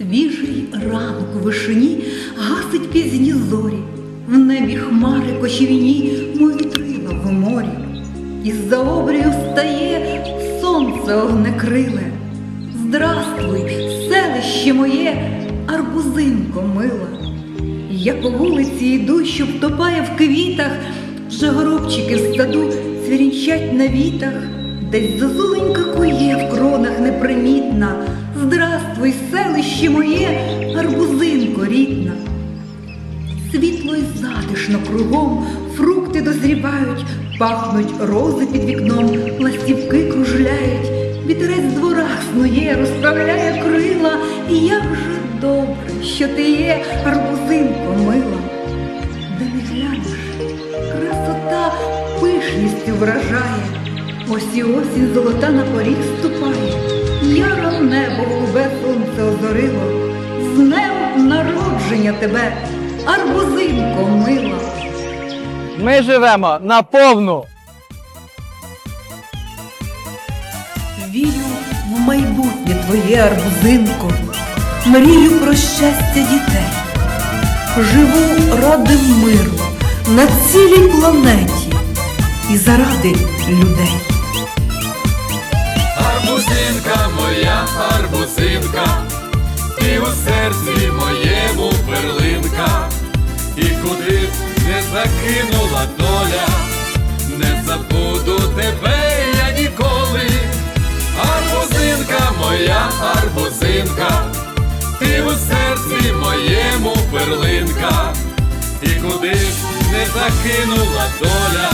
Свіжий ранок у вишині гасить пізні зорі, в небі хмари кочевіні, мов вітрила в морі. Із-за обрію встає сонце огнекриле. Здравствуй, селище моє, арбузинко мила. Я по вулиці йду, що втопає в квітах, вже горобчики в саду цвірінчать на вітах, десь зозуленька кує в кронах непримітна. Здравствуй, селище моє, арбузинко рідна. Світло й затишно кругом, фрукти дозрівають, пахнуть рози під вікном, ластівки кружляють, вітерець двора снує, розправляє крила, і як же добре, що ти є, арбузинко мила. Де не глянеш, красота пишністю вражає, ось і осінь золота на поріг ступає, яро небо народження тебе, арбузинко мила. Ми живемо на повну. Вірю в майбутнє твоє арбузинко, мрію про щастя дітей. Живу ради миру на цілій планеті і заради людей. Арбузинка моя, арбузинка, куди не закинула доля, не забуду тебе я ніколи. Арбузинка моя, арбузинка, ти у серці моєму перлинка, і куди не закинула доля,